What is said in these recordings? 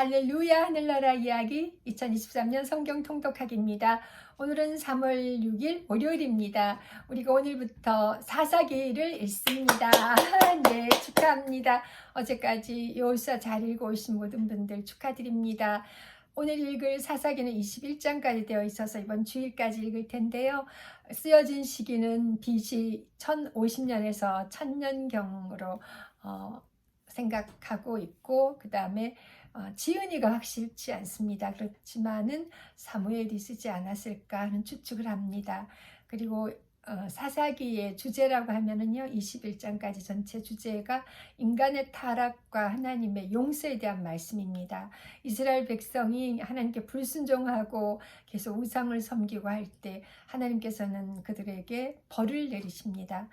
할렐루야 하늘나라 이야기 2023년 성경 통독하기입니다. 오늘은 3월 6일 월요일입니다. 우리가 오늘부터 사사기를 읽습니다. 네, 축하합니다. 어제까지 요사 잘 읽어 오신 모든 분들 축하드립니다. 오늘 읽을 사사기는 21장까지 되어 있어서 이번 주일까지 읽을 텐데요. 쓰여진 시기는 BC 1050년에서 1000년경으로 어, 생각하고 있고 그 다음에 어, 지은이가 확실치 않습니다. 그렇지만은 사무엘이 쓰지 않았을까 하는 추측을 합니다. 그리고 어, 사사기의 주제라고 하면은요 21장까지 전체 주제가 인간의 타락과 하나님의 용서에 대한 말씀입니다. 이스라엘 백성이 하나님께 불순종하고 계속 우상을 섬기고 할 때 하나님께서는 그들에게 벌을 내리십니다.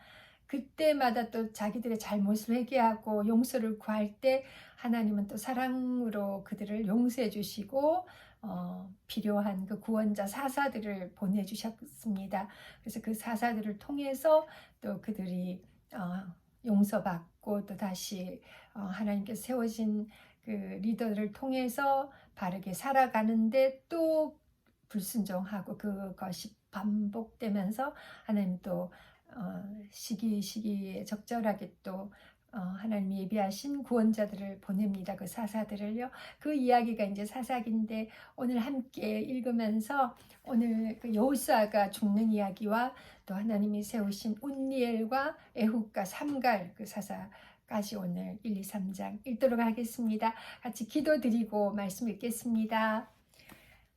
그때마다 또 자기들의 잘못을 회개하고 용서를 구할 때 하나님은 또 사랑으로 그들을 용서해 주시고 어, 필요한 그 구원자 사사들을 보내주셨습니다. 그래서 그 사사들을 통해서 또 그들이 어, 용서받고 또 다시 어, 하나님께서 세워진 그 리더를 통해서 바르게 살아가는데 또 불순종하고 그것이 반복되면서 하나님 또 어, 시기 시기에 적절하게 또 어, 하나님이 예비하신 구원자들을 보냅니다. 그 사사들을요. 그 이야기가 이제 사사기인데 오늘 함께 읽으면서 오늘 그 여호수아가 죽는 이야기와 또 하나님이 세우신 운니엘과 에훗과 삼갈 그 사사까지 오늘 1, 2, 3장 읽도록 하겠습니다. 같이 기도드리고 말씀 읽겠습니다.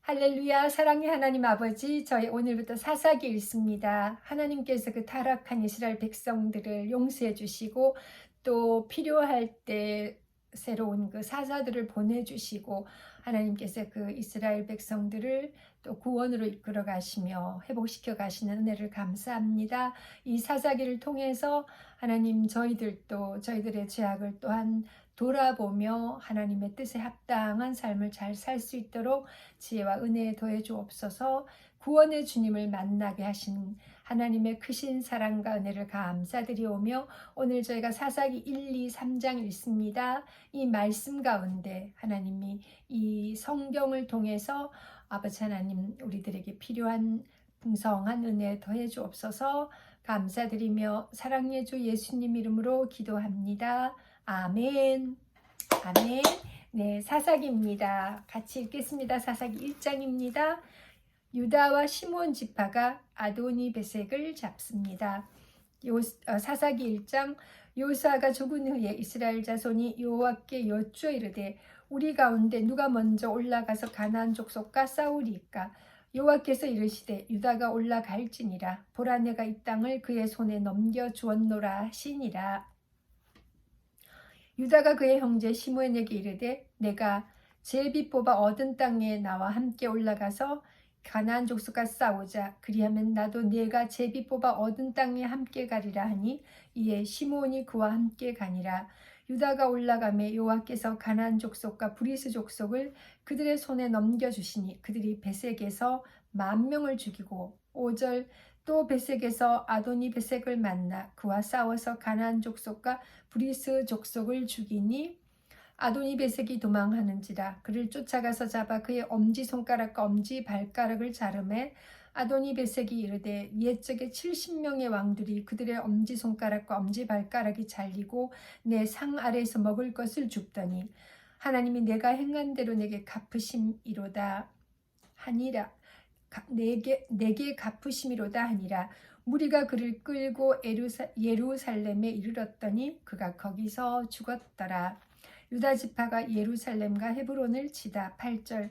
할렐루야 사랑의 하나님 아버지 저희 오늘부터 사사기 읽습니다. 하나님께서 그 타락한 이스라엘 백성들을 용서해 주시고 또 필요할 때 새로운 그 사사들을 보내주시고 하나님께서 그 이스라엘 백성들을 또 구원으로 이끌어 가시며 회복시켜 가시는 은혜를 감사합니다. 이 사사기를 통해서 하나님 저희들도 저희들의 죄악을 또한 돌아보며 하나님의 뜻에 합당한 삶을 잘 살 수 있도록 지혜와 은혜에 더해 주옵소서 구원의 주님을 만나게 하신 하나님의 크신 사랑과 은혜를 감사드리오며 오늘 저희가 사사기 1, 2, 3장 읽습니다. 이 말씀 가운데 하나님이 이 성경을 통해서 아버지 하나님 우리들에게 필요한 풍성한 은혜 더해 주옵소서 감사드리며 사랑의 주 예수님 이름으로 기도합니다. 아멘. 아멘. 네, 사사기입니다. 같이 읽겠습니다. 사사기 1장입니다. 유다와 시몬 지파가 아도니 베색을 잡습니다. 요, 어, 사사기 1장 요사가 죽은 후에 이스라엘 자손이 여호와께 여쭈어 이르되 우리 가운데 누가 먼저 올라가서 가나안 족속과 싸우리까 여호와께서 이르시되 유다가 올라갈지니라 보라 내가 이 땅을 그의 손에 넘겨 주었노라 하시니라 유다가 그의 형제 시므온에게 이르되 내가 제비 뽑아 얻은 땅에 나와 함께 올라가서 가나안 족속과 싸우자. 그리하면 나도 내가 제비 뽑아 얻은 땅에 함께 가리라 하니 이에 시므온이 그와 함께 가니라. 유다가 올라가매 여호와께서 가나안 족속과 브리스 족속을 그들의 손에 넘겨 주시니 그들이 베색에서 만 명을 죽이고 5절 또 베색에서 아도니 베색을 만나 그와 싸워서 가나안 족속과 브리스 족속을 죽이니 아도니 베색이 도망하는지라 그를 쫓아가서 잡아 그의 엄지 손가락과 엄지 발가락을 자르매 아도니 베색이 이르되 옛적에 70명의 왕들이 그들의 엄지 손가락과 엄지 발가락이 잘리고 내 상 아래에서 먹을 것을 줍더니 하나님이 내가 행한 대로 내게 갚으심이로다 하니라 내게 내게 갚으심이로다 하니라 무리가 그를 끌고 에루사, 예루살렘에 이르렀더니 그가 거기서 죽었더라. 유다 지파가 예루살렘과 헤브론을 치다 8절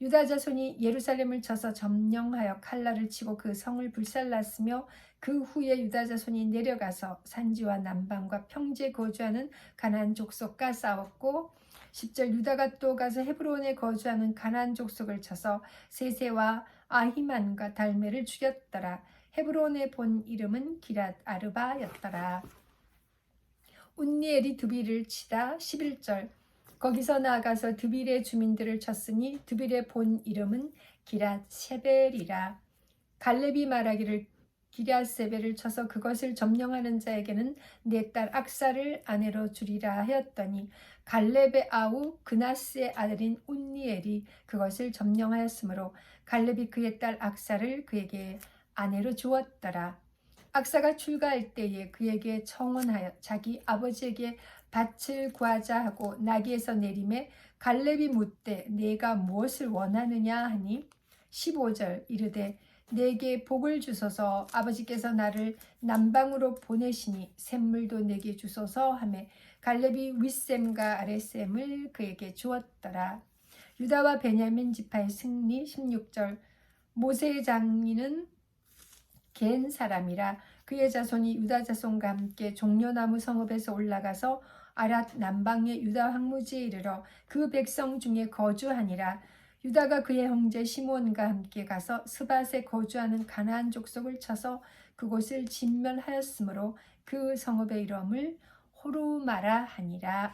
유다 자손이 예루살렘을 쳐서 점령하여 칼날을 치고 그 성을 불살랐으며 그 후에 유다 자손이 내려가서 산지와 남방과 평지에 거주하는 가나안 족속과 싸웠고 10절 유다가 또 가서 헤브론에 거주하는 가나안 족속을 쳐서 세세와 아히만과 달메를 죽였더라. 헤브론의 본 이름은 기랏 아르바였더라. 운니엘이 드빌을 치다 11절 거기서 나아가서 드빌의 주민들을 쳤으니 드빌의 본 이름은 기랏 셰벨이라 갈렙이 말하기를 기랴세베를 쳐서 그것을 점령하는 자에게는 내 딸 악사를 아내로 주리라 하였더니 갈렙의 아우 그나스의 아들인 운니엘이 그것을 점령하였으므로 갈렙이 그의 딸 악사를 그에게 아내로 주었더라. 악사가 출가할 때에 그에게 청혼하여 자기 아버지에게 밭을 구하자 하고 나귀에서 내림에 갈렙이 묻되 내가 무엇을 원하느냐 하니 15절 이르되 내게 복을 주소서. 아버지께서 나를 남방으로 보내시니 샘물도 내게 주소서 하매 갈렙이 윗샘과 아랫샘을 그에게 주었더라. 유다와 베냐민 지파의 승리 16절. 모세의 장인은 겐 사람이라 그의 자손이 유다 자손과 함께 종려나무 성읍에서 올라가서 아랏 남방의 유다 황무지에 이르러 그 백성 중에 거주하니라 유다가 그의 형제 시몬과 함께 가서 스밧에 거주하는 가나안 족속을 쳐서 그곳을 진멸하였으므로 그 성읍의 이름을 호루마라 하니라.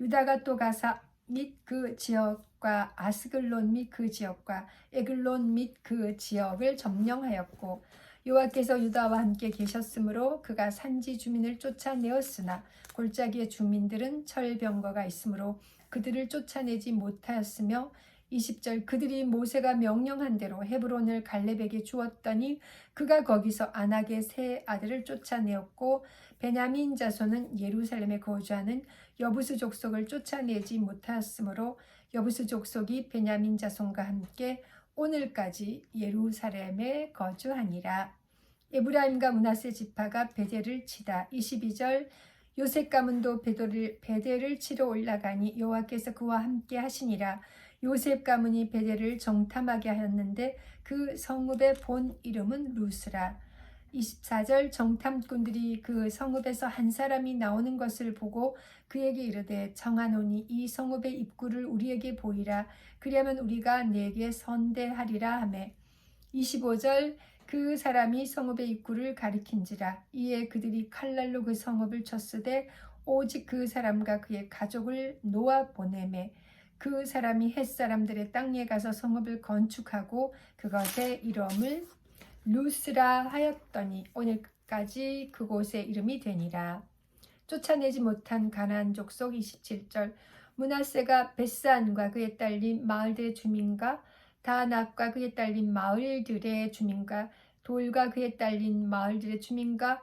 유다가 또 가사 및 그 지역과 아스글론 및 그 지역과 에글론 및 그 지역을 점령하였고 여호와께서 유다와 함께 계셨으므로 그가 산지 주민을 쫓아내었으나 골짜기의 주민들은 철병거가 있으므로 그들을 쫓아내지 못하였으며 20절 그들이 모세가 명령한 대로 헤브론을 갈렙에게 주었더니 그가 거기서 안악의 세 아들을 쫓아내었고 베냐민 자손은 예루살렘에 거주하는 여부스 족속을 쫓아내지 못하였으므로 여부스 족속이 베냐민 자손과 함께 오늘까지 예루살렘에 거주하니라. 에브라임과 문하세 지파가 베델을 치다. 22절 요셉 가문도 베델을, 베델을 치러 올라가니 여호와께서 그와 함께 하시니라. 요셉 가문이 베델을 정탐하게 하였는데 그 성읍의 본 이름은 루스라. 24절 정탐꾼들이 그 성읍에서 한 사람이 나오는 것을 보고 그에게 이르되 청하노니 이 성읍의 입구를 우리에게 보이라. 그리하면 우리가 내게 선대하리라 하매. 25절 그 사람이 성읍의 입구를 가리킨지라. 이에 그들이 칼날로 그 성읍을 쳤으되 오직 그 사람과 그의 가족을 놓아 보내매 그 사람이 햇 사람들의 땅에 가서 성읍을 건축하고 그것의 이름을 루스라 하였더니 오늘까지 그곳의 이름이 되니라. 쫓아내지 못한 가나안 족속 27절 문하세가 베스안과 그에 딸린 마을들의 주민과 다낙과 그에 딸린 마을들의 주민과 돌과 그에 딸린 마을들의 주민과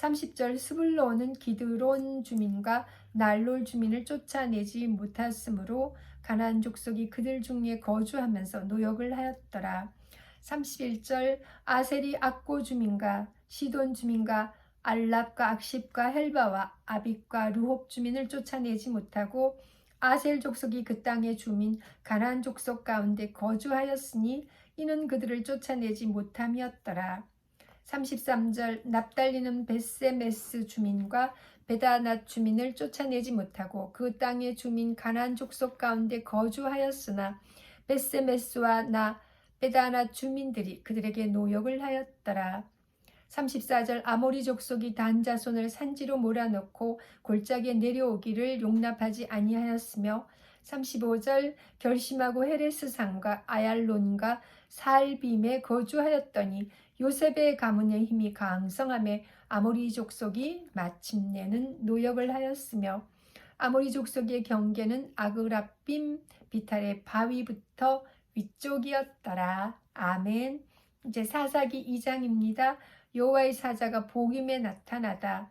30절 스불로는 기드론 주민과 날롤 주민을 쫓아내지 못했으므로 가나안 족속이 그들 중에 거주하면서 노역을 하였더라. 31절 아셀이 악고 주민과 시돈 주민과 알랍과 악십과 헬바와 아빅과 루홉 주민을 쫓아내지 못하고 아셀 족속이 그 땅의 주민 가나안 족속 가운데 거주하였으니 이는 그들을 쫓아내지 못함이었더라. 33절 납달리는 베세메스 주민과 베다낫 주민을 쫓아내지 못하고 그 땅의 주민 가나안 족속 가운데 거주하였으나 베세메스와 나 베다낫 주민들이 그들에게 노역을 하였더라. 34절 아모리 족속이 단 자손을 산지로 몰아넣고 골짜기에 내려오기를 용납하지 아니하였으며 35절 결심하고 헤레스 산과 아얄론과 살빔에 거주하였더니 요셉의 가문의 힘이 강성함에 아모리 족속이 마침내는 노역을 하였으며 아모리 족속의 경계는 아그라빔 비탈의 바위부터 위쪽이었더라. 아멘. 이제 사사기 2장입니다. 여호와의 사자가 복임에 나타나다.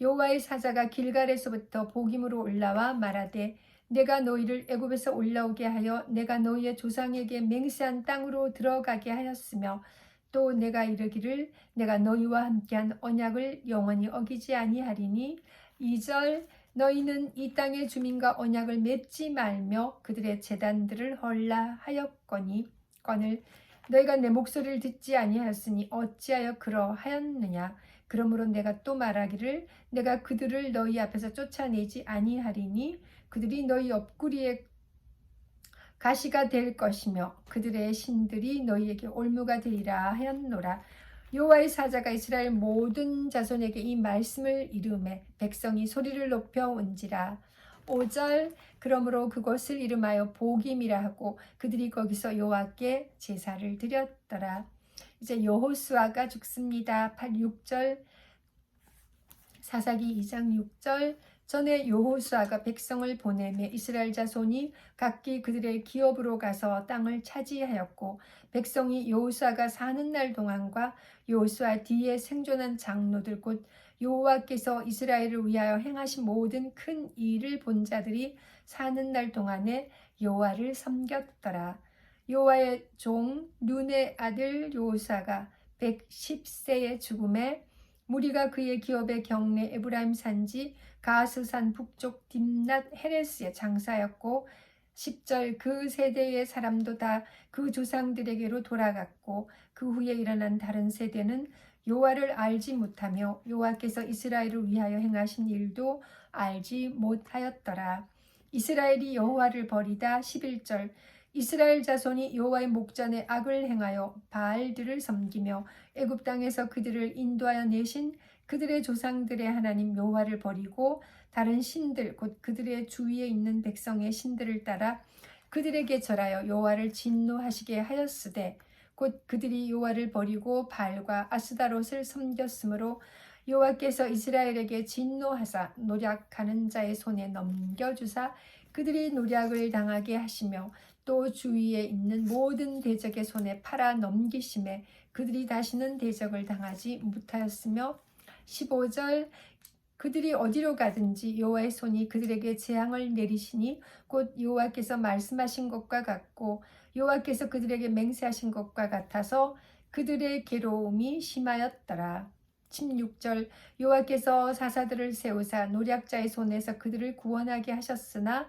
여호와의 사자가 길갈에서부터 복임으로 올라와 말하되 내가 너희를 애굽에서 올라오게 하여 내가 너희의 조상에게 맹세한 땅으로 들어가게 하였으며 또 내가 이르기를 내가 너희와 함께한 언약을 영원히 어기지 아니하리니 2절 너희는 이 땅의 주민과 언약을 맺지 말며 그들의 재단들을 헐라 하였거니 건을 너희가 내 목소리를 듣지 아니하였으니 어찌하여 그러하였느냐? 그러므로 내가 또 말하기를 내가 그들을 너희 앞에서 쫓아내지 아니하리니 그들이 너희 옆구리에 가시가 될 것이며 그들의 신들이 너희에게 올무가 되리라 하였노라. 여호와의 사자가 이스라엘 모든 자손에게 이 말씀을 이름해 백성이 소리를 높여 온지라. 5절 그러므로 그곳을 이름하여 복임이라 하고 그들이 거기서 여호와께 제사를 드렸더라. 이제 여호수아가 죽습니다. 8, 6절 사사기 2장 6절 전에 여호수아가 백성을 보내매 이스라엘 자손이 각기 그들의 기업으로 가서 땅을 차지하였고 백성이 여호수아가 사는 날 동안과 여호수아 뒤에 생존한 장로들 곧 여호와께서 이스라엘을 위하여 행하신 모든 큰 일을 본 자들이 사는 날 동안에 여호와를 섬겼더라. 여호와의 종 눈의 아들 여호사가 110세의 죽음에 무리가 그의 기업의 경내 에브라임 산지 가스산 북쪽 딥낫 헤레스의 장사였고 10절 그 세대의 사람도 다 그 조상들에게로 돌아갔고 그 후에 일어난 다른 세대는 요하를 알지 못하며 요하께서 이스라엘을 위하여 행하신 일도 알지 못하였더라. 이스라엘이 여호와를 버리다 11절 이스라엘 자손이 여호와의 목전에 악을 행하여 바알들을 섬기며 애굽 땅에서 그들을 인도하여 내신 그들의 조상들의 하나님 여호와를 버리고 다른 신들 곧 그들의 주위에 있는 백성의 신들을 따라 그들에게 절하여 여호와를 진노하시게 하였으되 곧 그들이 여호와를 버리고 바알과 아스다롯을 섬겼으므로 여호와께서 이스라엘에게 진노하사 노략하는 자의 손에 넘겨 주사 그들이 노략을 당하게 하시며 또 주위에 있는 모든 대적의 손에 팔아 넘기심에 그들이 다시는 대적을 당하지 못하였으며 15절 그들이 어디로 가든지 여호와의 손이 그들에게 재앙을 내리시니 곧 여호와께서 말씀하신 것과 같고 여호와께서 그들에게 맹세하신 것과 같아서 그들의 괴로움이 심하였더라. 16절 여호와께서 사사들을 세우사 노략자의 손에서 그들을 구원하게 하셨으나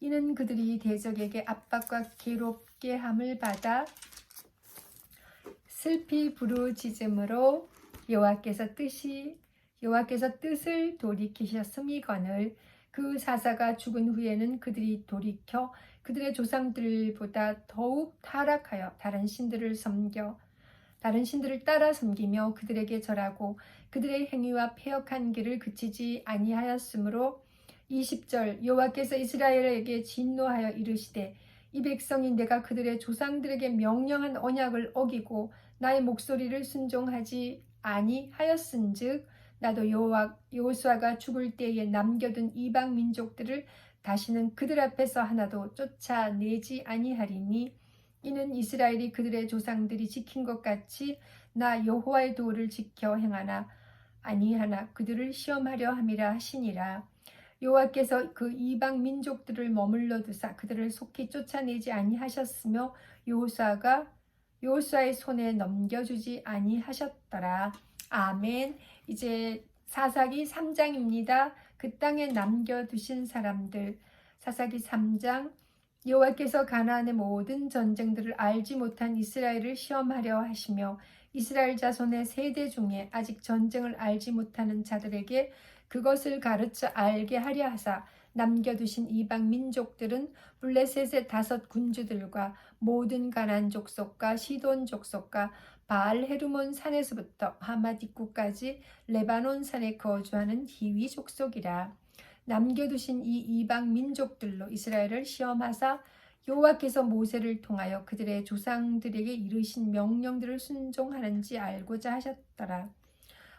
이는 그들이 대적에게 압박과 괴롭게 함을 받아 슬피 부르짖음으로 여호와께서 뜻이 여호와께서 뜻을 돌이키셨음이거늘 그 사사가 죽은 후에는 그들이 돌이켜 그들의 조상들보다 더욱 타락하여 다른 신들을 섬겨 다른 신들을 따라 섬기며 그들에게 절하고 그들의 행위와 폐역한 길을 그치지 아니하였으므로 20절 여호와께서 이스라엘에게 진노하여 이르시되 이 백성이 내가 그들의 조상들에게 명령한 언약을 어기고 나의 목소리를 순종하지 아니하였은즉 나도 여호와 여호수아가 죽을 때에 남겨둔 이방 민족들을 다시는 그들 앞에서 하나도 쫓아내지 아니하리니 이는 이스라엘이 그들의 조상들이 지킨 것 같이 나 여호와의 도를 지켜 행하나 아니하나 그들을 시험하려 함이라 하시니라 여호와께서 그 이방 민족들을 머물러 두사 그들을 속히 쫓아내지 아니하셨으며 여호수아가 여호수아의 손에 넘겨주지 아니하셨더라. 아멘. 이제 사사기 3장입니다. 그 땅에 남겨두신 사람들. 사사기 3장. 여호와께서 가나안의 모든 전쟁들을 알지 못한 이스라엘을 시험하려 하시며 이스라엘 자손의 세대 중에 아직 전쟁을 알지 못하는 자들에게 그것을 가르쳐 알게 하려 하사 남겨두신 이방 민족들은 블레셋의 다섯 군주들과 모든 가난 족속과 시돈 족속과 바알 헤르몬 산에서부터 하맛 입구까지 레바논 산에 거주하는 히위 족속이라 남겨두신 이 이방 민족들로 이스라엘을 시험하사 여호와께서 모세를 통하여 그들의 조상들에게 이르신 명령들을 순종하는지 알고자 하셨더라.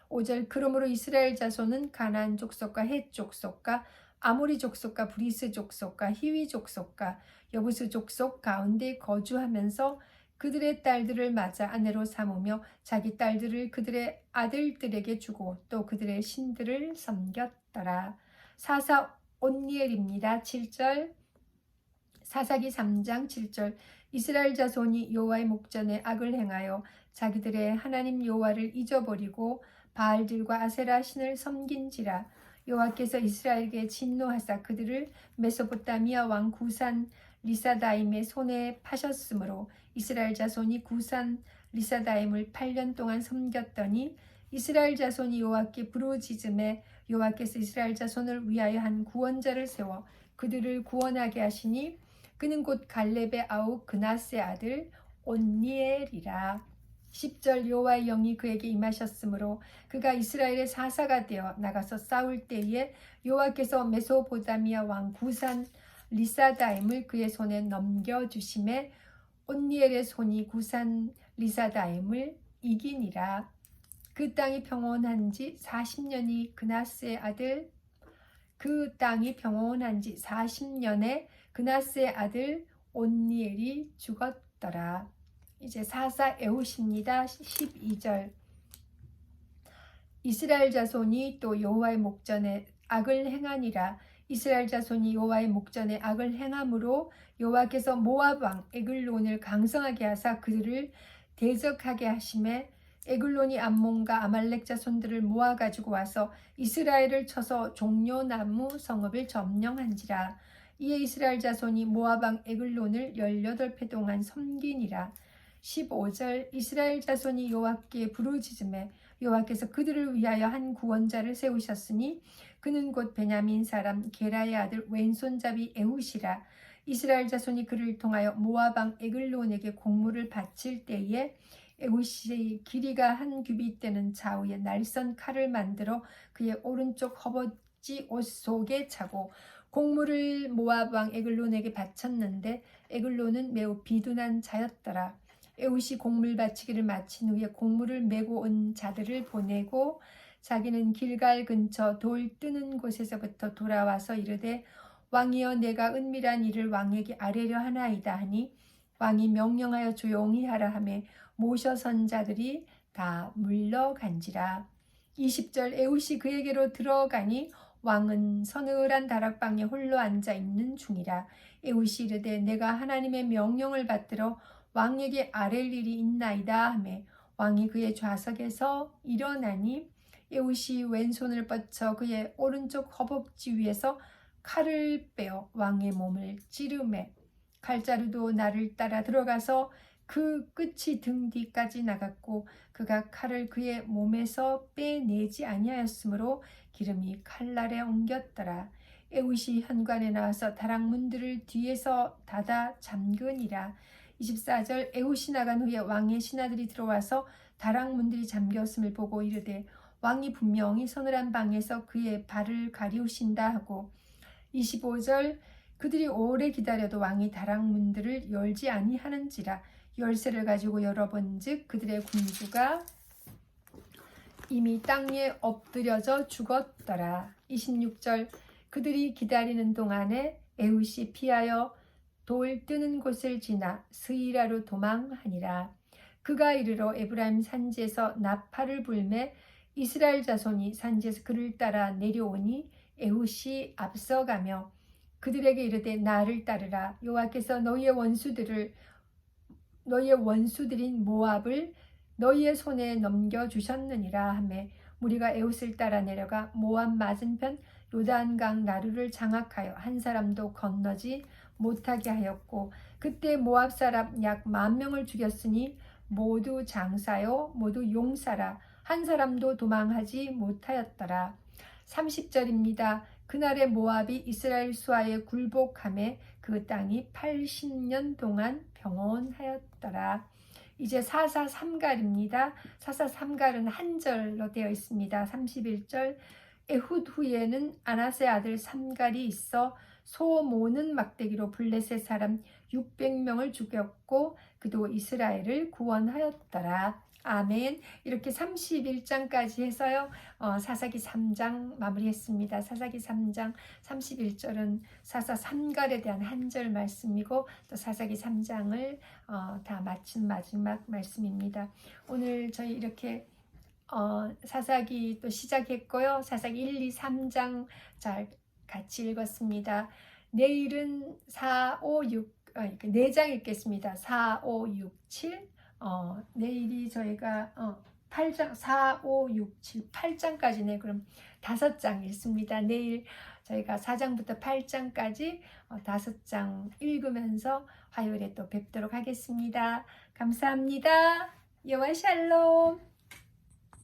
5절 그러므로 이스라엘 자손은 가나안 족속과 헷 족속과 아모리 족속과 브리스 족속과 히위 족속과 여부스 족속 가운데 거주하면서 그들의 딸들을 맞아 아내로 삼으며 자기 딸들을 그들의 아들들에게 주고 또 그들의 신들을 섬겼더라. 사사 온니엘입니다. 7절 사사기 3장 7절 이스라엘 자손이 여호와의 목전에 악을 행하여 자기들의 하나님 여호와를 잊어버리고 바알들과 아세라 신을 섬긴지라 여호와께서 이스라엘에게 진노하사 그들을 메소포타미아 왕 구산 리사다임의 손에 파셨으므로 이스라엘 자손이 구산 리사다임을 8년 동안 섬겼더니 이스라엘 자손이 여호와께 부르짖음에 여호와께서 이스라엘 자손을 위하여 한 구원자를 세워 그들을 구원하게 하시니 그는 곧 갈렙의 아우 그나스의 아들 온니엘이라 10절 여호와의 영이 그에게 임하셨으므로 그가 이스라엘의 사사가 되어 나가서 싸울 때에 여호와께서 메소포다미아 왕 구산 리사다임을 그의 손에 넘겨 주심에 온니엘의 손이 구산 리사다임을 이기니라. 그 땅이 평온한 지 40년이 그나스의 아들 그 땅이 평온한 지 40년에 그나스의 아들 온니엘이 죽었더라. 이제 사사 에웃입니다. 12절. 이스라엘 자손이 또 여호와의 목전에 악을 행하니라. 이스라엘 자손이 여호와의 목전에 악을 행함으로 여호와께서 모압 왕 에글론을 강성하게 하사 그들을 대적하게 하심에 에글론이 암몬과 아말렉 자손들을 모아 가지고 와서 이스라엘을 쳐서 종려나무 성읍을 점령한지라. 이에 이스라엘 자손이 모압 왕 에글론을 18회 동안 섬기니라 15절 이스라엘 자손이 여호와께 부르짖음에 여호와께서 그들을 위하여 한 구원자를 세우셨으니 그는 곧 베냐민 사람 게라의 아들 왼손잡이 에훗이라 이스라엘 자손이 그를 통하여 모아방 에글론에게 공물을 바칠 때에 에훗이 길이가 한 규빗 되는 좌우에 날선 칼을 만들어 그의 오른쪽 허벅지 옷 속에 차고 공물을 왕 에글론에게 바쳤는데 에글론은 매우 비둔한 자였더라. 에훗이 공물 바치기를 마친 후에 공물을 메고 온 자들을 보내고 자기는 길갈 근처 돌 뜨는 곳에서부터 돌아와서 이르되 왕이여 내가 은밀한 일을 왕에게 아뢰려 하나이다 하니 왕이 명령하여 조용히 하라 하매 모셔선 자들이 다 물러간지라. 20절 에훗이 그에게로 들어가니 왕은 서늘한 다락방에 홀로 앉아 있는 중이라. 에훗이 이르되 내가 하나님의 명령을 받들어 왕에게 아랠 일이 있나이다 하매 왕이 그의 좌석에서 일어나니 에훗이 왼손을 뻗쳐 그의 오른쪽 허벅지 위에서 칼을 빼어 왕의 몸을 찌르매 칼자루도 나를 따라 들어가서 그 끝이 등 뒤까지 나갔고 그가 칼을 그의 몸에서 빼내지 아니하였으므로 기름이 칼날에 옮겼더라. 에훗이 현관에 나와서 다락문들을 뒤에서 닫아 잠그니라. 24절 에훗이 나간 후에 왕의 신하들이 들어와서 다락문들이 잠겼음을 보고 이르되 왕이 분명히 서늘한 방에서 그의 발을 가리우신다 하고 25절 그들이 오래 기다려도 왕이 다락문들을 열지 아니하는지라 열쇠를 가지고 열어본즉 그들의 군주가 이미 땅에 엎드려져 죽었더라. 26절 그들이 기다리는 동안에 에훗이 피하여 돌 뜨는 곳을 지나 스이라로 도망하니라. 그가 이르러 에브라임 산지에서 나팔을 불매 이스라엘 자손이 산지에서 그를 따라 내려오니 에훗이 앞서가며 그들에게 이르되 나를 따르라 여호와께서 너희의 원수들을 너희의 원수들인 모압을 너희의 손에 넘겨 주셨느니라 하매 무리가 에훗을 따라 내려가 모압 맞은편 요단강 나루를 장악하여 한 사람도 건너지 못하게 하였고 그때 모압 사람 약 만 명을 죽였으니 모두 장사요 모두 용사라 한 사람도 도망하지 못하였더라. 30절입니다. 그날의 모압이 이스라엘 수하에 굴복함에 그 땅이 80년 동안 병원하였더라. 이제 사사 삼갈입니다. 사사 삼갈은 한 절로 되어 있습니다. 31절 에훗 후에는 아나세 아들 삼갈이 있어 소 모는 막대기로 블레셋 사람 600명을 죽였고 그도 이스라엘을 구원하였더라. 아멘. 이렇게 31장까지 해서요. 어, 사사기 3장 마무리했습니다. 사사기 3장 31절은 사사 삼갈에 대한 한절 말씀이고 또 사사기 3장을 어, 다 마친 마지막 말씀입니다. 오늘 저희 이렇게 어, 사사기 또 시작했고요. 사사기 1, 2, 3장 잘 같이 읽었습니다. 내일은 4, 5, 6, 어, 4장 읽겠습니다. 4, 5, 6, 7. 어, 내일이 저희가 어, 8장, 4, 5, 6, 7, 8장까지네. 그럼 5장 읽습니다. 내일 저희가 4장부터 8장까지 어, 5장 읽으면서 화요일에 또 뵙도록 하겠습니다. 감사합니다. 여와 샬롬.